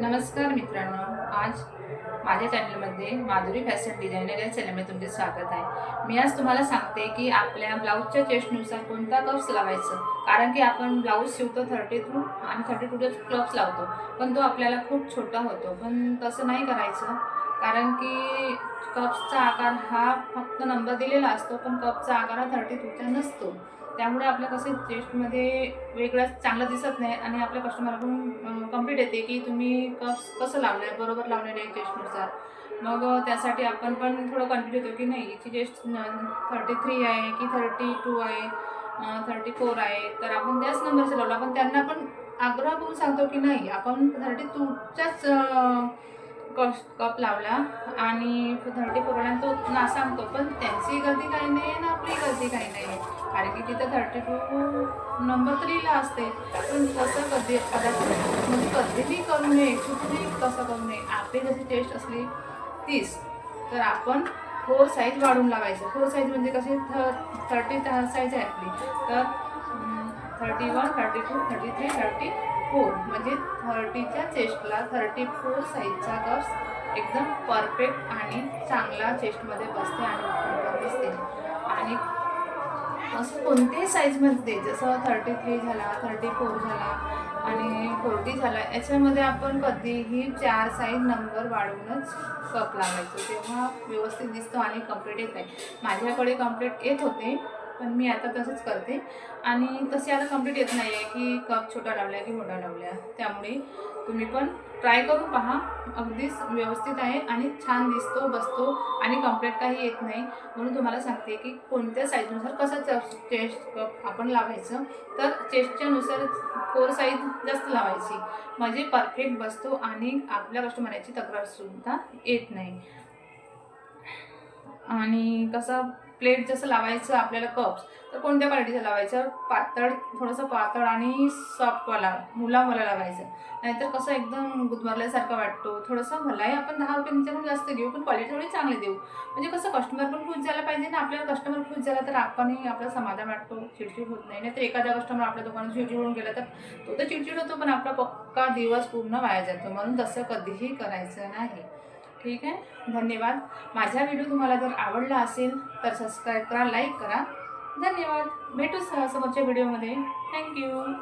नमस्कार मित्रांनो. आज माझ्या चॅनलमध्ये माधुरी फॅशन डिझायनर या चॅनलमध्ये तुमचे स्वागत आहे. मी आज तुम्हाला सांगते की आपल्या ब्लाऊजच्या चेस्टनुसार कोणता कप्स लावायचं. कारण की आपण ब्लाऊज शिवतो थर्टी टू आणि थर्टी टू क्लब्स लावतो. पण तो आपल्याला खूप छोटा होतो. पण तसं नाही करायचं. कारण की कप्सचा आकार हा फक्त नंबर दिलेला असतो. पण कपचा आकार हा थर्टी टूचा नसतो. त्यामुळे आपल्या कसं चेस्टमध्ये वेगळं चांगलं दिसत नाही आणि आपल्या कस्टमरकडून कंप्लीट येते की तुम्ही कप्स कसं लावलं आहे बरोबर लावलेलं आहे चेस्टनुसार मग त्यासाठी आपण पण थोडं कन्फ्युज होतो की नाही याची टेस्ट थर्टी थ्री आहे की थर्टी टू आहे थर्टी फोर आहे तर आपण त्याच नंबरचं लावलं. पण त्यांना पण आग्रह करून सांगतो की नाही आपण थर्टी टूच्याच कॉस कप लावला आणि थर्टी फोरला तो ना सांगतो पण त्यांची गलती काही नाही आहे ना आपली गलती काही नाही. आहे कारण की तिथं थर्टी टू नंबर तर लिहिला असते. पण कसं कधी कदाचित म्हणजे कधीही करू नये कुठेही कसं करू नये. आपली जशी टेस्ट असली तीस तर आपण फोर साईज वाढून लावायचं. फोर साईज म्हणजे कशी थ थर्टी साईज आहे आपली. तर thirty one thirty two thirty three thirty four म्हणजे थर्टीच्या चेस्टला थर्टी फोर साईजचा कप्स एकदम परफेक्ट आणि चांगला चेस्टमध्ये बसते आणि दिसते. आणि असं कोणत्याही साईजमध्ये जसं थर्टी थ्री झाला थर्टी फोर झाला आणि फोर्टी झाला याच्यामध्ये आपण कधीही चार साईज नंबर वाढवूनच कप लावायचो. तेव्हा व्यवस्थित दिसतो आणि कंप्लीट येत आहे माझ्याकडे कंप्लीट येत होते. पण मी आता तसंच करते. आणि तसे आता कंप्लीट येत नाही आहे की कप छोटा लावला की मोठा लावला त्यामुळे तुम्ही पण ट्राय करून पहा. अगदीच व्यवस्थित आहे आणि छान दिसतो बसतो आणि कंप्लीट काही येत नाही. म्हणून तुम्हाला सांगते की कोणत्या साईजनुसार कसं चेस्ट कप आपण लावायचं तर चेस्टच्यानुसार फोर साईज जास्त लावायची. म्हणजे परफेक्ट बसतो आणि आपल्या कस्टमरची तक्रारसुद्धा येत नाही. आणि कसं प्लेट जसं लावायचं आपल्याला कप्स तर कोणत्या क्वालिटीचं लावायचं? पातळ थोडंसं पातळ आणि सॉफ्टवाला मुलावाला लावायचं. नाहीतर कसं एकदम गुदमरल्यासारखं वाटतो. थोडंसं मलाही आपण दहा रुपये त्यांच्याकडून जास्त घेऊ पण क्वालिटी थोडी चांगली देऊ. म्हणजे कसं कस्टमर पण खुश झाला पाहिजे ना आपल्याला कस्टमर खुश झाला तर आपणही आपलं समाधान वाटतो चिडचिड होत नाही. नाहीतर एखादा कस्टमर आपल्या दुकानात चिडचिड होऊन गेला तर तो तर चिडचिड होतो पण आपला पक्का दिवस पूर्ण वाया जातो. म्हणून तसं कधीही करायचं नाही. ठीक आहे? धन्यवाद. माझा व्हिडिओ तुम्हाला जर आवडला असेल तर सबस्क्राईब करा लाईक करा. धन्यवाद. भेटू स- समोरच्या व्हिडिओमध्ये थँक्यू